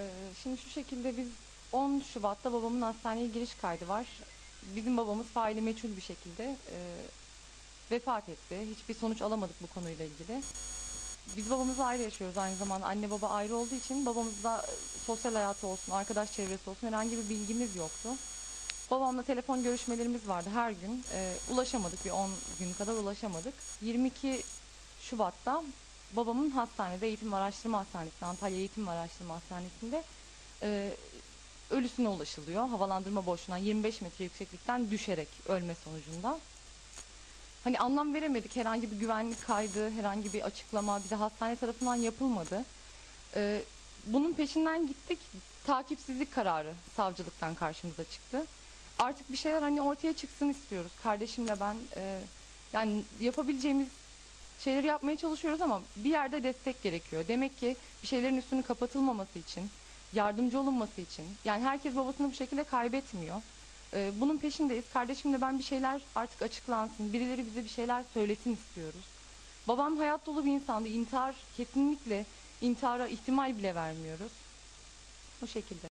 Ee, şimdi şu şekilde biz 10 Şubat'ta babamın hastaneye giriş kaydı var. Bizim babamız faili meçhul bir şekilde e, vefat etti. Hiçbir sonuç alamadık bu konuyla ilgili. Biz babamızla ayrı yaşıyoruz aynı zamanda. Anne baba ayrı olduğu için babamızda e, sosyal hayatı olsun, arkadaş çevresi olsun herhangi bir bilgimiz yoktu. Babamla telefon görüşmelerimiz vardı her gün. E, ulaşamadık bir 10 gün kadar ulaşamadık. 22 Şubat'ta babamın hastanede eğitim araştırma hastanesinde Antalya Eğitim Araştırma Hastanesi'nde e, ölüsüne ulaşılıyor. Havalandırma boşluğundan 25 metre yükseklikten düşerek ölme sonucunda. Hani anlam veremedik herhangi bir güvenlik kaydı, herhangi bir açıklama bize hastane tarafından yapılmadı. E, bunun peşinden gittik. Takipsizlik kararı savcılıktan karşımıza çıktı. Artık bir şeyler hani ortaya çıksın istiyoruz. Kardeşimle ben e, yani yapabileceğimiz şeyleri yapmaya çalışıyoruz ama bir yerde destek gerekiyor. Demek ki bir şeylerin üstünün kapatılmaması için, yardımcı olunması için. Yani herkes babasını bu şekilde kaybetmiyor. Ee, bunun peşindeyiz. Kardeşimle ben bir şeyler artık açıklansın. Birileri bize bir şeyler söylesin istiyoruz. Babam hayat dolu bir insandı. İntihar kesinlikle intihara ihtimal bile vermiyoruz. Bu şekilde.